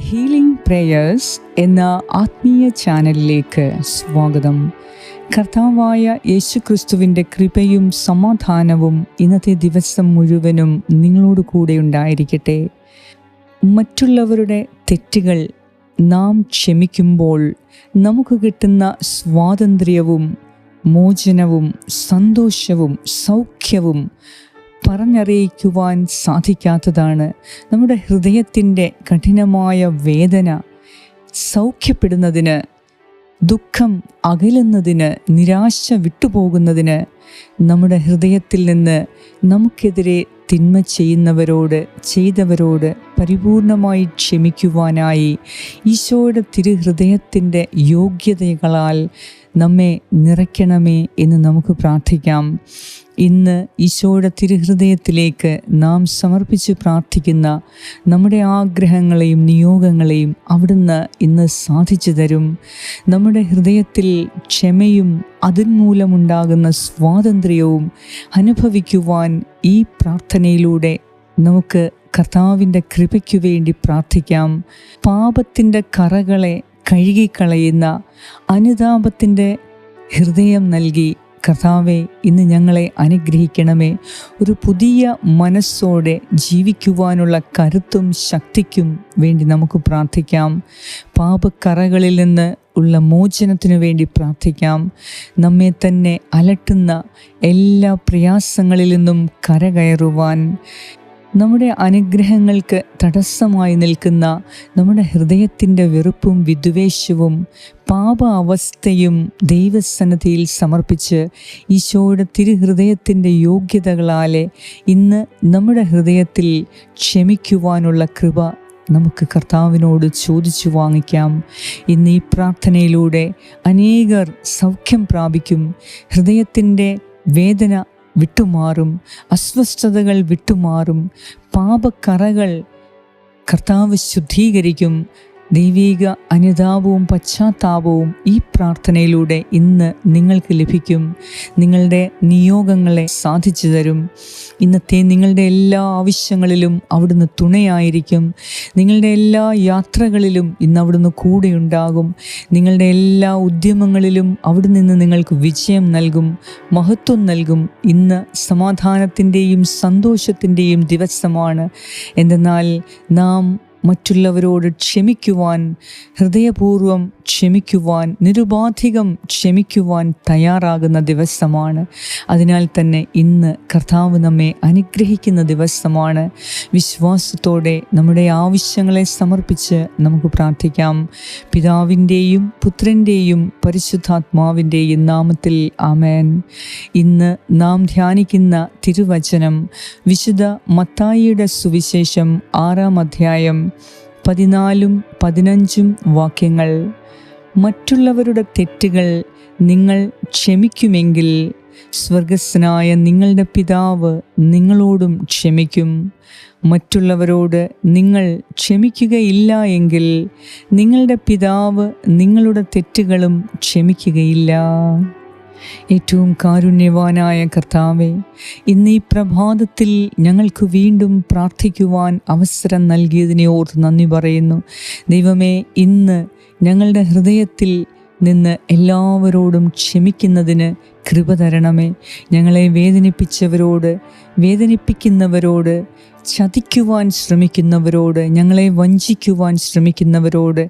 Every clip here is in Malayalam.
ഹീലിംഗ് പ്രേയേഴ്സ് എന്ന ആത്മീയ ചാനലിലേക്ക് സ്വാഗതം. കർത്താവായ യേശു ക്രിസ്തുവിന്റെ കൃപയും സമാധാനവും ഇന്നത്തെ ദിവസം മുഴുവനും നിങ്ങളോട് കൂടെ ഉണ്ടായിരിക്കട്ടെ. മറ്റുള്ളവരുടെ തെറ്റുകൾ നാം ക്ഷമിക്കുമ്പോൾ നമുക്ക് കിട്ടുന്ന സ്വാതന്ത്ര്യവും മോചനവും സന്തോഷവും സൗഖ്യവും പറഞ്ഞറിയിക്കുവാൻ സാധിക്കാത്തതാണ്. നമ്മുടെ ഹൃദയത്തിന്റെ കഠിനമായ വേദന സൗഖ്യപ്പെടുന്നതിന് ദുഃഖം അകലുന്നതിന് നിരാശ വിട്ടുപോകുന്നതിന് നമ്മുടെ ഹൃദയത്തിൽ നിന്ന് നമുക്കെതിരെ തിന്മ ചെയ്യുന്നവരോട് ചെയ്തവരോട് പരിപൂർണമായി ക്ഷമിക്കുവാനായി ഈശോയുടെ തിരുഹൃദയത്തിന്റെ യോഗ്യതകളാൽ നമ്മെ നിറയ്ക്കണമേ എന്ന് നമുക്ക് പ്രാർത്ഥിക്കാം. ഇന്ന് ഈശോയുടെ തിരുഹൃദയത്തിലേക്ക് നാം സമർപ്പിച്ച് പ്രാർത്ഥിക്കുന്ന നമ്മുടെ ആഗ്രഹങ്ങളെയും നിയോഗങ്ങളെയും അവിടുന്ന് ഇന്ന് സാധിച്ചു തരും. നമ്മുടെ ഹൃദയത്തിൽ ക്ഷമയും അതിന്മൂലമുണ്ടാകുന്ന സ്വാതന്ത്ര്യവും അനുഭവിക്കുവാൻ ഈ പ്രാർത്ഥനയിലൂടെ നമുക്ക് കർത്താവിന്റെ കൃപയ്ക്കു വേണ്ടി പ്രാർത്ഥിക്കാം. പാപത്തിന്റെ കറകളെ കഴുകിക്കളയുന്ന അനുതാപത്തിന്റെ ഹൃദയം നൽകി കർത്താവെ ഇന്ന് ഞങ്ങളെ അനുഗ്രഹിക്കണമേ. ഒരു പുതിയ മനസ്സോടെ ജീവിക്കുവാനുള്ള കരുത്തും ശക്തിക്കും വേണ്ടി നമുക്ക് പ്രാർത്ഥിക്കാം. പാപക്കറകളിൽ നിന്ന് ഉള്ള മോചനത്തിനു വേണ്ടി പ്രാർത്ഥിക്കാം. നമ്മെ തന്നെ അലട്ടുന്ന എല്ലാ പ്രയാസങ്ങളിൽ നിന്നും കരകയറുവാൻ നമ്മുടെ അനുഗ്രഹങ്ങൾക്ക് തടസ്സമായി നിൽക്കുന്ന നമ്മുടെ ഹൃദയത്തിന്റെ വെറുപ്പും വിദ്വേഷവും പാപ അവസ്ഥയും ദൈവസന്നദ്ധിയിൽ സമർപ്പിച്ച് ഈശോയുടെ തിരുഹൃദയത്തിന്റെ യോഗ്യതകളാലെ ഇന്ന് നമ്മുടെ ഹൃദയത്തിൽ ക്ഷമിക്കുവാനുള്ള കൃപ നമുക്ക് കർത്താവിനോട് ചോദിച്ചു വാങ്ങിക്കാം. ഇന്ന് ഈ പ്രാർത്ഥനയിലൂടെ അനേകർ സൗഖ്യം പ്രാപിക്കും. ഹൃദയത്തിന്റെ വേദന വിട്ടുമാറും അസ്വസ്ഥതകൾ വിട്ടുമാറും പാപക്കറകൾ കർത്താവ് ശുദ്ധീകരിക്കും. ദൈവീക അനുതാപവും പശ്ചാത്താപവും ഈ പ്രാർത്ഥനയിലൂടെ ഇന്ന് നിങ്ങൾക്ക് ലഭിക്കും. നിങ്ങളുടെ നിയോഗങ്ങളെ സാധിച്ചു തരും. ഇന്നത്തെ നിങ്ങളുടെ എല്ലാ ആവശ്യങ്ങളിലും അവിടുന്ന് തുണയായിരിക്കും. നിങ്ങളുടെ എല്ലാ യാത്രകളിലും ഇന്ന് അവിടുന്ന് കൂടെയുണ്ടാകും നിങ്ങളുടെ എല്ലാ ഉദ്യമങ്ങളിലും അവിടെ നിന്ന് നിങ്ങൾക്ക് വിജയം നൽകും മഹത്വം നൽകും. ഇന്ന് സമാധാനത്തിന്റെയും സന്തോഷത്തിന്റെയും ദിവസമാണ്. എന്തെന്നാൽ നാം മറ്റുള്ളവരോട് ക്ഷമിക്കുവാൻ ഹൃദയപൂർവം ക്ഷമിക്കുവാൻ നിരുപാധികം ക്ഷമിക്കുവാൻ തയ്യാറാകുന്ന ദിവസമാണ്. അതിനാൽ തന്നെ ഇന്ന് കർത്താവ് നമ്മെ അനുഗ്രഹിക്കുന്ന ദിവസമാണ്. വിശ്വാസത്തോടെ നമ്മുടെ ആവശ്യങ്ങളെ സമർപ്പിച്ച് നമുക്ക് പ്രാർത്ഥിക്കാം. പിതാവിന്റെയും പുത്രന്റെയും പരിശുദ്ധാത്മാവിന്റെയും നാമത്തിൽ ആമേൻ. ഇന്ന് നാം ധ്യാനിക്കുന്ന തിരുവചനം വിശുദ്ധ മത്തായിയുടെ സുവിശേഷം ആറാം അധ്യായം പതിനാലും പതിനഞ്ചും വാക്യങ്ങൾ. മറ്റുള്ളവരുടെ തെറ്റുകൾ നിങ്ങൾ ക്ഷമിക്കുമെങ്കിൽ സ്വർഗസ്നായ നിങ്ങളുടെ പിതാവ് നിങ്ങളോടും ക്ഷമിക്കും. മറ്റുള്ളവരോട് നിങ്ങൾ ക്ഷമിക്കുകയില്ല എങ്കിൽ നിങ്ങളുടെ പിതാവ് നിങ്ങളുടെ തെറ്റുകളും ക്ഷമിക്കുകയില്ല. ഏറ്റവും കാരുണ്യവാനായ കർത്താവെ ഇന്ന് ഈ പ്രഭാതത്തിൽ ഞങ്ങൾക്ക് വീണ്ടും പ്രാർത്ഥിക്കുവാൻ അവസരം നൽകിയതിനെ ഓർത്ത് നന്ദി പറയുന്നു. ദൈവമേ ഇന്ന് ഞങ്ങളുടെ ഹൃദയത്തിൽ നിന്ന് എല്ലാവരോടും ക്ഷമിക്കുന്നതിന് കൃപ തരണമേ. ഞങ്ങളെ വേദനിപ്പിച്ചവരോട് വേദനിപ്പിക്കുന്നവരോട് ചതിക്കുവാൻ ശ്രമിക്കുന്നവരോട് ഞങ്ങളെ വഞ്ചിക്കുവാൻ ശ്രമിക്കുന്നവരോട്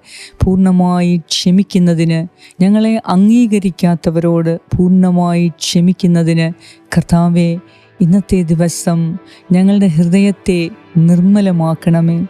പൂർണമായി ക്ഷമിക്കുന്നതിന് ഞങ്ങളെ അംഗീകരിക്കാത്തവരോട് പൂർണമായി ക്ഷമിക്കുന്നതിന് കർത്താവെ ഇന്നത്തെ ദിവസം ഞങ്ങളുടെ ഹൃദയത്തെ നിർമ്മലമാക്കണമേ.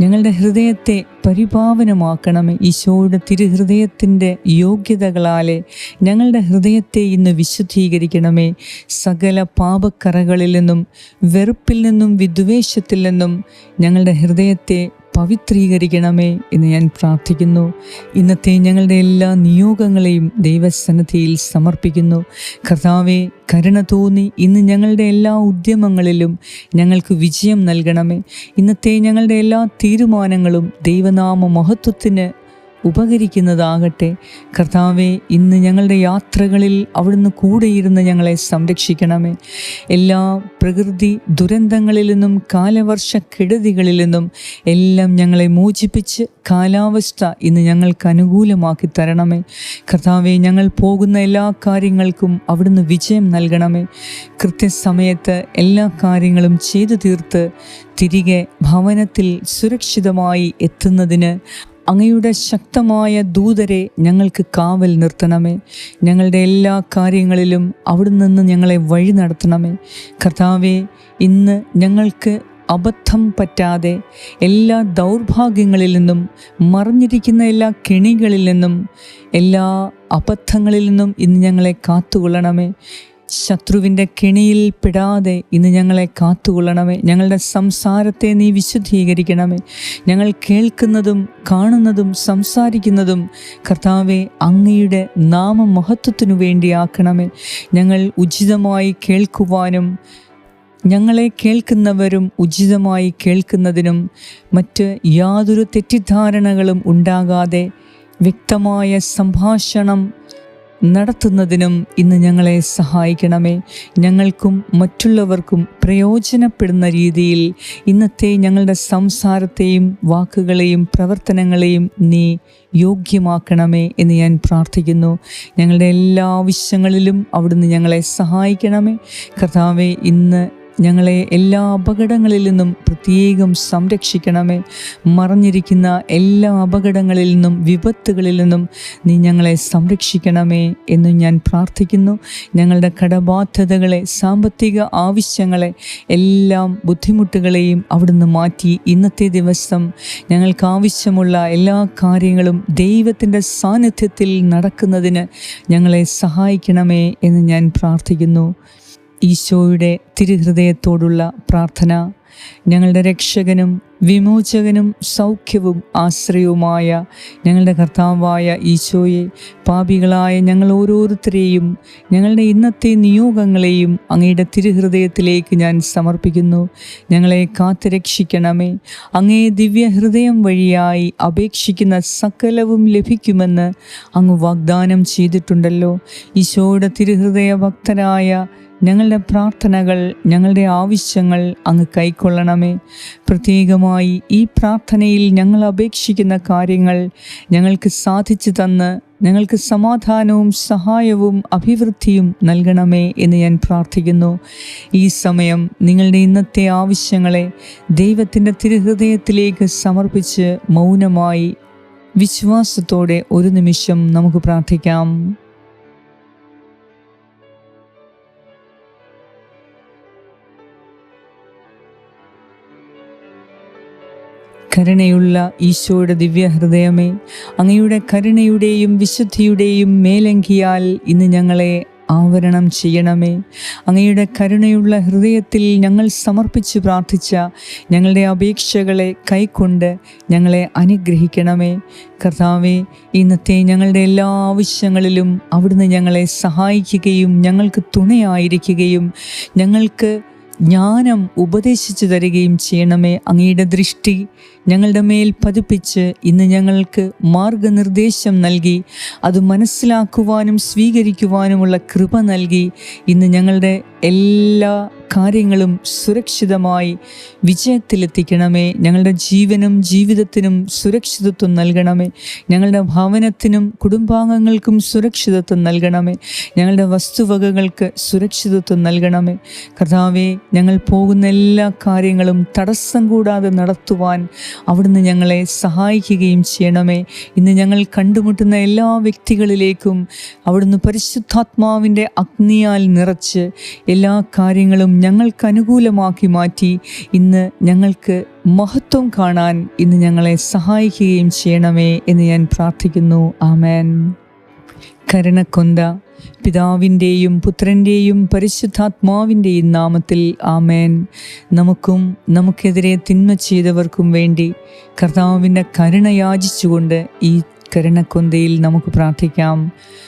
ഞങ്ങളുടെ ഹൃദയത്തെ പരിപാവനമാക്കണമേ. ഈശോയുടെ തിരുഹൃദയത്തിന്റെ യോഗ്യതകളാലെ ഞങ്ങളുടെ ഹൃദയത്തെ ഇന്ന് വിശുദ്ധീകരിക്കണമേ. സകല പാപക്കറകളിൽ നിന്നും വെറുപ്പിൽ നിന്നും വിദ്വേഷത്തിൽ നിന്നും ഞങ്ങളുടെ ഹൃദയത്തെ പവിത്രീകരിക്കണമേ എന്ന് ഞാൻ പ്രാർത്ഥിക്കുന്നു. ഇന്നത്തെ ഞങ്ങളുടെ എല്ലാ നിയോഗങ്ങളെയും ദൈവസന്നദ്ധിയിൽ സമർപ്പിക്കുന്നു. കർത്താവെ കരുണ തോന്നി ഇന്ന് ഞങ്ങളുടെ എല്ലാ ഉദ്യമങ്ങളിലും ഞങ്ങൾക്ക് വിജയം നൽകണമേ. ഇന്നത്തെ ഞങ്ങളുടെ എല്ലാ തീരുമാനങ്ങളും ദൈവനാമ മഹത്വത്തിന് ഉപകരിക്കുന്നതാകട്ടെ. കർത്താവെ ഇന്ന് ഞങ്ങളുടെ യാത്രകളിൽ അവിടുന്ന് കൂടെയിരുന്ന് ഞങ്ങളെ സംരക്ഷിക്കണമേ. എല്ലാ പ്രകൃതി ദുരന്തങ്ങളിൽ നിന്നും കാലവർഷ കെടുതികളിൽ നിന്നും എല്ലാം ഞങ്ങളെ മോചിപ്പിച്ച് കാലാവസ്ഥ ഇന്ന് ഞങ്ങൾക്ക് അനുകൂലമാക്കി തരണമേ. കർത്താവെ ഞങ്ങൾ പോകുന്ന എല്ലാ കാര്യങ്ങൾക്കും അവിടുന്ന് വിജയം നൽകണമേ. കൃത്യസമയത്ത് എല്ലാ കാര്യങ്ങളും ചെയ്തു തീർത്ത് തിരികെ ഭവനത്തിൽ സുരക്ഷിതമായി എത്തുന്നതിന് അങ്ങയുടെ ശക്തമായ ദൂതരെ ഞങ്ങൾക്ക് കാവൽ നിർത്തണമേ. ഞങ്ങളുടെ എല്ലാ കാര്യങ്ങളിലും അവിടെ നിന്ന് ഞങ്ങളെ വഴി നടത്തണമേ. കർത്താവെ ഇന്ന് ഞങ്ങൾക്ക് അബദ്ധം പറ്റാതെ എല്ലാ ദൗർഭാഗ്യങ്ങളിൽ നിന്നും മറിഞ്ഞിരിക്കുന്ന എല്ലാ കെണികളിൽ നിന്നും എല്ലാ അബദ്ധങ്ങളിൽ നിന്നും ഇന്ന് ഞങ്ങളെ കാത്തുകൊള്ളണമേ. ശത്രുവിന്റെ കെണിയിൽ പെടാതെ ഇന്ന് ഞങ്ങളെ കാത്തുകൊള്ളണമേ. ഞങ്ങളുടെ സംസാരത്തെ നീ വിശുദ്ധീകരിക്കണമേ. ഞങ്ങൾ കേൾക്കുന്നതും കാണുന്നതും സംസാരിക്കുന്നതും കർത്താവെ അങ്ങയുടെ നാമമഹത്വത്തിനു വേണ്ടിയാക്കണമേ. ഞങ്ങൾ ഉചിതമായി കേൾക്കുവാനും ഞങ്ങളെ കേൾക്കുന്നവരും ഉചിതമായി കേൾക്കുന്നതിനും മറ്റ് യാതൊരു തെറ്റിദ്ധാരണകളും ഉണ്ടാകാതെ വ്യക്തമായ സംഭാഷണം നടത്തുന്നതിനും ഇന്ന് ഞങ്ങളെ സഹായിക്കണമേ. ഞങ്ങൾക്കും മറ്റുള്ളവർക്കും പ്രയോജനപ്പെടുന്ന രീതിയിൽ ഇന്നത്തെ ഞങ്ങളുടെ സംസാരത്തെയും വാക്കുകളെയും പ്രവർത്തനങ്ങളെയും നീ യോഗ്യമാക്കണമേ എന്ന് ഞാൻ പ്രാർത്ഥിക്കുന്നു. ഞങ്ങളുടെ എല്ലാ ആവശ്യങ്ങളിലും അവിടുന്ന് ഞങ്ങളെ സഹായിക്കണമേ. കർത്താവെ ഇന്ന് ഞങ്ങളെ എല്ലാ അപകടങ്ങളിൽ നിന്നും പ്രത്യേകം സംരക്ഷിക്കണമേ. മറഞ്ഞിരിക്കുന്ന എല്ലാ അപകടങ്ങളിൽ നിന്നും വിപത്തുകളിൽ നിന്നും നീ ഞങ്ങളെ സംരക്ഷിക്കണമേ എന്ന് ഞാൻ പ്രാർത്ഥിക്കുന്നു. ഞങ്ങളുടെ കടബാധ്യതകളെ സാമ്പത്തിക ആവശ്യങ്ങളെ എല്ലാം ബുദ്ധിമുട്ടുകളെയും അവിടുന്ന് മാറ്റി ഇന്നത്തെ ദിവസം ഞങ്ങൾക്ക് ആവശ്യമുള്ള എല്ലാ കാര്യങ്ങളും ദൈവത്തിന്റെ സാന്നിധ്യത്തിൽ നടക്കുന്നതിന് ഞങ്ങളെ സഹായിക്കണമേ എന്ന് ഞാൻ പ്രാർത്ഥിക്കുന്നു. ഈശോയുടെ തിരുഹൃദയത്തോടുള്ള പ്രാർത്ഥന. ഞങ്ങളുടെ രക്ഷകനും വിമോചകനും സൗഖ്യവും ആശ്രയവുമായ ഞങ്ങളുടെ കർത്താവായ ഈശോയെ പാപികളായ ഞങ്ങൾ ഓരോരുത്തരെയും ഞങ്ങളുടെ ഇന്നത്തെ നിയോഗങ്ങളെയും അങ്ങയുടെ തിരുഹൃദയത്തിലേക്ക് ഞാൻ സമർപ്പിക്കുന്നു. ഞങ്ങളെ കാത്തുരക്ഷിക്കണമേ. അങ്ങേ ദിവ്യഹൃദയം വഴിയായി അപേക്ഷിക്കുന്ന സകലവും ലഭിക്കുമെന്ന് അങ്ങ് വാഗ്ദാനം ചെയ്തിട്ടുണ്ടല്ലോ. ഈശോയുടെ തിരുഹൃദയ ഭക്തരായ ഞങ്ങളുടെ പ്രാർത്ഥനകൾ ഞങ്ങളുടെ ആവശ്യങ്ങൾ അങ്ങ് കൈക്കൊള്ളണമേ. പ്രത്യേകമായി ഈ പ്രാർത്ഥനയിൽ ഞങ്ങൾ അപേക്ഷിക്കുന്ന കാര്യങ്ങൾ ഞങ്ങൾക്ക് സാധിച്ചു തന്ന് ഞങ്ങൾക്ക് സമാധാനവും സഹായവും അഭിവൃദ്ധിയും നൽകണമേ എന്ന് ഞാൻ പ്രാർത്ഥിക്കുന്നു. ഈ സമയം നിങ്ങളുടെ ഇന്നത്തെ ആവശ്യങ്ങളെ ദൈവത്തിന്റെ തിരുഹൃദയത്തിലേക്ക് സമർപ്പിച്ച് മൗനമായി വിശ്വാസത്തോടെ ഒരു നിമിഷം നമുക്ക് പ്രാർത്ഥിക്കാം. കരുണയുള്ള ഈശോയുടെ ദിവ്യഹൃദയമേ അങ്ങയുടെ കരുണയുടെയും വിശുദ്ധിയുടെയും മേലങ്കിയാൽ ഇന്ന് ഞങ്ങളെ ആവരണം ചെയ്യണമേ. അങ്ങയുടെ കരുണയുള്ള ഹൃദയത്തിൽ ഞങ്ങൾ സമർപ്പിച്ച് പ്രാർത്ഥിച്ച ഞങ്ങളുടെ അപേക്ഷകളെ കൈക്കൊണ്ട് ഞങ്ങളെ അനുഗ്രഹിക്കണമേ. കർത്താവെ ഇന്നത്തെ ഞങ്ങളുടെ എല്ലാ ആവശ്യങ്ങളിലും അവിടുന്ന് ഞങ്ങളെ സഹായിക്കുകയും ഞങ്ങൾക്ക് തുണയായിരിക്കുകയും ഞങ്ങൾക്ക് ജ്ഞാനം ഉപദേശിച്ചു തരികയും ചെയ്യണമേ. അങ്ങയുടെ ദൃഷ്ടി ഞങ്ങളുടെ മേൽ പതിപ്പിച്ച് ഇന്ന് ഞങ്ങൾക്ക് മാർഗനിർദ്ദേശം നൽകി അത് മനസ്സിലാക്കുവാനും സ്വീകരിക്കുവാനുമുള്ള കൃപ നൽകി ഇന്ന് ഞങ്ങളുടെ എല്ലാ കാര്യങ്ങളും സുരക്ഷിതമായി വിജയത്തിലെത്തിക്കണമേ. ഞങ്ങളുടെ ജീവനും ജീവിതത്തിനും സുരക്ഷിതത്വം നൽകണമേ. ഞങ്ങളുടെ ഭവനത്തിനും കുടുംബാംഗങ്ങൾക്കും സുരക്ഷിതത്വം നൽകണമേ. ഞങ്ങളുടെ വസ്തുവകകൾക്ക് സുരക്ഷിതത്വം നൽകണമേ. കർത്താവെ ഞങ്ങൾ പോകുന്ന എല്ലാ കാര്യങ്ങളും തടസ്സം കൂടാതെ നടത്തുവാൻ അവിടുന്ന് ഞങ്ങളെ സഹായിക്കുകയും ചെയ്യണമേ. ഇന്ന് ഞങ്ങൾ കണ്ടുമുട്ടുന്ന എല്ലാ വ്യക്തികളിലേക്കും അവിടുന്ന് പരിശുദ്ധാത്മാവിന്റെ അഗ്നിയാൽ നിറച്ച് എല്ലാ കാര്യങ്ങളും ഞങ്ങൾക്ക് അനുകൂലമാക്കി മാറ്റി ഇന്ന് ഞങ്ങൾക്ക് മഹത്വം കാണാൻ ഇന്ന് ഞങ്ങളെ സഹായിക്കുകയും ചെയ്യണമേ എന്ന് ഞാൻ പ്രാർത്ഥിക്കുന്നു. ആമേൻ. കരുണക്കൊന്ത പിതാവിന്റെയും പുത്രന്റെയും പരിശുദ്ധാത്മാവിന്റെയും നാമത്തിൽ ആമേൻ. നമുക്കും നമുക്കെതിരെ തിന്മ ചെയ്തവർക്കും വേണ്ടി കർത്താവിന്റെ കരുണ യാചിച്ചുകൊണ്ട് ഈ കരുണക്കൊന്തയിൽ നമുക്ക് പ്രാർത്ഥിക്കാം.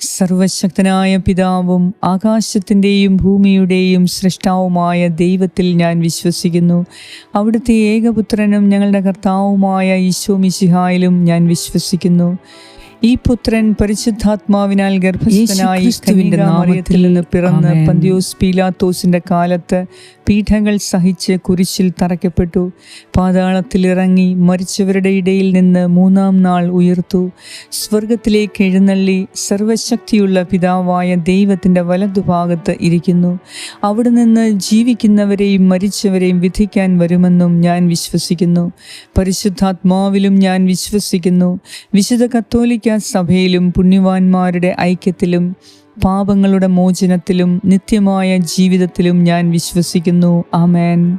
സർവശക്തനായ പിതാവും ആകാശത്തിന്റെയും ഭൂമിയുടെയും സൃഷ്ടാവുമായ ദൈവത്തിൽ ഞാൻ വിശ്വസിക്കുന്നു. അവിടുത്തെ ഏകപുത്രനും ഞങ്ങളുടെ കർത്താവുമായ ഈശോ മിശിഹായിലും ഞാൻ വിശ്വസിക്കുന്നു. ഈ പുത്രൻ പരിശുദ്ധാത്മാവിനാൽ ഗർഭസ്ഥനായി ക്രിസ്തുവിന്റെ നാമത്തിൽ നിന്ന് പിറന്ന് പന്തിയോസ് പീലാത്തോസിന്റെ കാലത്ത് പീഠങ്ങൾ സഹിച്ച് കുരിശിൽ തറയ്ക്കപ്പെട്ടു. പാതാളത്തിൽ ഇറങ്ങി മരിച്ചവരുടെ ഇടയിൽ നിന്ന് മൂന്നാം നാൾ ഉയർത്തു. സ്വർഗത്തിലേക്ക് എഴുന്നള്ളി സർവശക്തിയുള്ള പിതാവായ ദൈവത്തിന്റെ വലതുഭാഗത്ത് ഇരിക്കുന്നു. അവിടെ നിന്ന് ജീവിക്കുന്നവരെയും മരിച്ചവരെയും വിധിക്കാൻ വരുമെന്നും ഞാൻ വിശ്വസിക്കുന്നു. പരിശുദ്ധാത്മാവിലും ഞാൻ വിശ്വസിക്കുന്നു. വിശുദ്ധ കത്തോലിക്ക സഭയിലും പുണ്യവാന്മാരുടെ ഐക്യത്തിലും പാപങ്ങളുടെ മോചനത്തിലും നിത്യമായ ജീവിതത്തിലും ഞാൻ വിശ്വസിക്കുന്നു. ആമേൻ.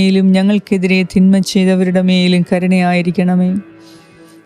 മേലും ഞങ്ങൾക്കെതിരെ തിന്മ ചെയ്തവരുടെ മേലും കരുണയായിരിക്കണമേ.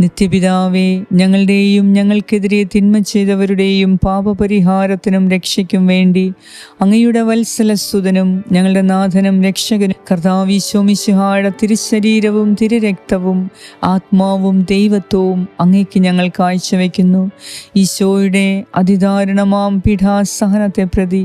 നിത്യപിതാവേ ഞങ്ങളുടെയും ഞങ്ങൾക്കെതിരെ തിന്മ ചെയ്തവരുടെയും പാപപരിഹാരത്തിനും രക്ഷയ്ക്കും വേണ്ടി അങ്ങയുടെ വത്സലസുതനും ഞങ്ങളുടെ നാഥനും രക്ഷകനും കർത്താവിശോമിശുഹായുടെ തിരുശരീരവും തിരുരക്തവും ആത്മാവും ദൈവത്വവും അങ്ങയ്ക്ക് ഞങ്ങൾ കാഴ്ചവെക്കുന്നു. ഈശോയുടെ അതിദാരുണമാം പീഠാസഹനത്തെ പ്രതി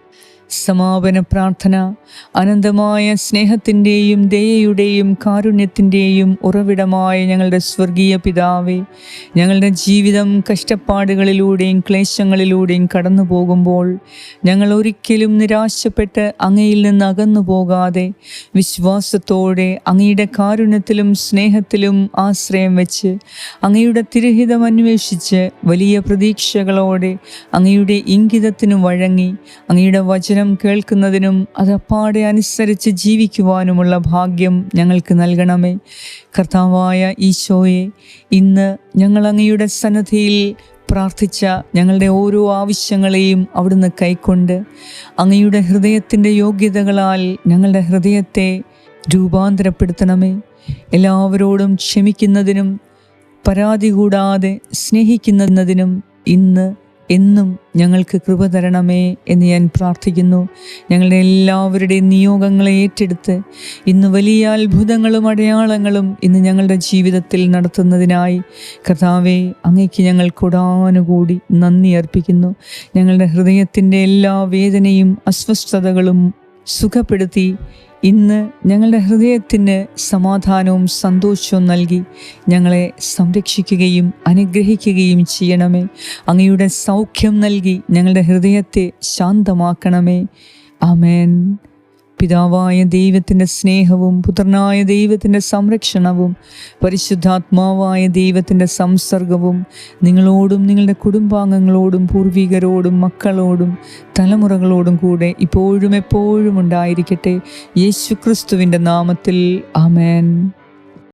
സമാപന പ്രാർത്ഥന അനന്തമായ സ്നേഹത്തിന്റെയും ദയയുടെയും കാരുണ്യത്തിന്റെയും ഉറവിടമായ ഞങ്ങളുടെ സ്വർഗീയ പിതാവേ ഞങ്ങളുടെ ജീവിതം കഷ്ടപ്പാടുകളിലൂടെയും ക്ലേശങ്ങളിലൂടെയും കടന്നു പോകുമ്പോൾ ഞങ്ങൾ ഒരിക്കലും നിരാശപ്പെട്ട് അങ്ങയിൽ നിന്ന് അകന്നു പോകാതെ വിശ്വാസത്തോടെ അങ്ങയുടെ കാരുണ്യത്തിലും സ്നേഹത്തിലും ആശ്രയം വെച്ച് അങ്ങയുടെ തിരഹിതം അന്വേഷിച്ച് വലിയ പ്രതീക്ഷകളോടെ അങ്ങയുടെ ഇംഗിതത്തിനു വഴങ്ങി അങ്ങയുടെ വചനം കേൾക്കുന്നതിനും അതപ്പാടെ അനുസരിച്ച് ജീവിക്കുവാനുമുള്ള ഭാഗ്യം ഞങ്ങൾക്ക് നൽകണമേ. കർത്താവായ ഈശോയെ ഇന്ന് ഞങ്ങൾ അങ്ങയുടെ സന്നദ്ധിയിൽ പ്രാർത്ഥിച്ച ഞങ്ങളുടെ ഓരോ ആവശ്യങ്ങളെയും അവിടുന്ന് കൈക്കൊണ്ട് അങ്ങയുടെ ഹൃദയത്തിന്റെ യോഗ്യതകളാൽ ഞങ്ങളുടെ ഹൃദയത്തെ രൂപാന്തരപ്പെടുത്തണമേ. എല്ലാവരോടും ക്ഷമിക്കുന്നതിനും പരാതി കൂടാതെ സ്നേഹിക്കുന്നതിനും ഇന്ന് എന്നും ഞങ്ങൾക്ക് കൃപ തരണമേ എന്ന് ഞാൻ പ്രാർത്ഥിക്കുന്നു. ഞങ്ങളുടെ എല്ലാവരുടെയും നിയോഗങ്ങളെ ഏറ്റെടുത്ത് ഇന്ന് വലിയ അത്ഭുതങ്ങളും അടയാളങ്ങളും ഇന്ന് ഞങ്ങളുടെ ജീവിതത്തിൽ നടത്തുന്നതിനായി കർത്താവെ അങ്ങയ്ക്ക് ഞങ്ങൾ കൊടാനുകൂടി നന്ദി അർപ്പിക്കുന്നു. ഞങ്ങളുടെ ഹൃദയത്തിന്റെ എല്ലാ വേദനയും അസ്വസ്ഥതകളും സുഖപ്പെടുത്തി ഇന്ന് ഞങ്ങളുടെ ഹൃദയത്തിന് സമാധാനവും സന്തോഷവും നൽകി ഞങ്ങളെ സംരക്ഷിക്കുകയും അനുഗ്രഹിക്കുകയും ചെയ്യണമേ. അങ്ങയുടെ സൗഖ്യം നൽകി ഞങ്ങളുടെ ഹൃദയത്തെ ശാന്തമാക്കണമേ. ആമേൻ. പിതാവായ ദൈവത്തിന്റെ സ്നേഹവും പുത്രനായ ദൈവത്തിന്റെ സംരക്ഷണവും പരിശുദ്ധാത്മാവായ ദൈവത്തിന്റെ സംസർഗവും നിങ്ങളോടും നിങ്ങളുടെ കുടുംബാംഗങ്ങളോടും പൂർവികരോടും മക്കളോടും തലമുറകളോടും കൂടെ ഇപ്പോഴും എപ്പോഴും ഉണ്ടായിരിക്കട്ടെ. യേശു നാമത്തിൽ. ആമേൻ.